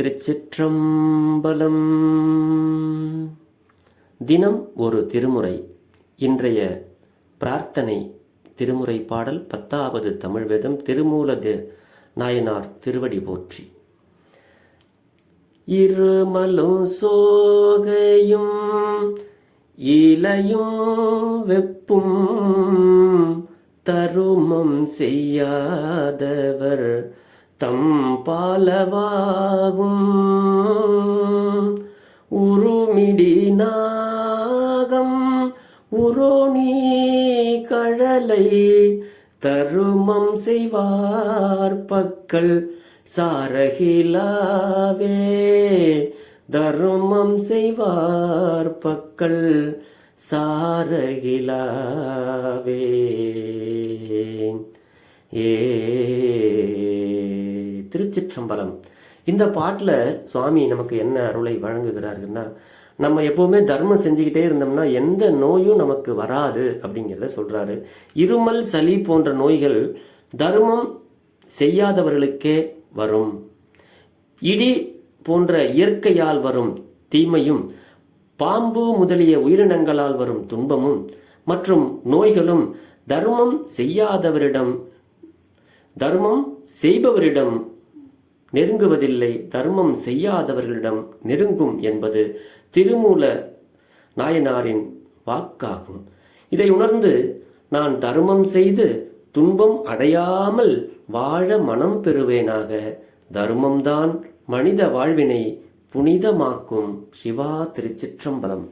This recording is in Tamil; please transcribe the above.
திருச்சிற்றம்பலம். தினம் ஒரு திருமுறை. இன்றைய பிரார்த்தனை திருமுறை பாடல் பத்தாவது தமிழ் வேதம் திருமூல நாயனார் திருவடி போற்றி. இருமலும் சோகையும் இலையும் வெப்பும் தருமம் செய்யாதவர் தம் பாலவாகும். உருமிடி நாகம் உரோணி கழலை தருமம் செய்வார் பக்கள். சாரகிலாவே தருமம் செய்வார் பக்கள். சாரகிலாவே. ஏ திருச்சிற்றம்பலம். இந்த பாட்டில் சுவாமி நமக்கு என்ன அருளை வழங்குகிறாருன்னா நம்ம எப்போவுமே தர்மம் செஞ்சுக்கிட்டே இருந்தோம்னா எந்த நோயும் நமக்கு வராது அப்படிங்கிறத சொல்கிறாரு இருமல் சளி போன்ற நோய்கள் தர்மம் செய்யாதவர்களுக்கே வரும். இடி போன்ற இயற்கையால் வரும் தீமையும் பாம்பு முதலிய உயிரினங்களால் வரும் துன்பமும் மற்றும் நோய்களும் தர்மம் செய்யாதவரிடம் தர்மம் செய்பவரிடம் நெருங்குவதில்லை தர்மம் செய்யாதவர்களிடம் நெருங்கும் என்பது திருமூல நாயனாரின் வாக்காகும். இதை உணர்ந்து நான் தர்மம் செய்து துன்பம் அடையாமல் வாழ மனம் பெறுவேனாக தர்மம்தான் மனித வாழ்வினை புனிதமாக்கும் சிவா திருச்சிற்றம்பலம்.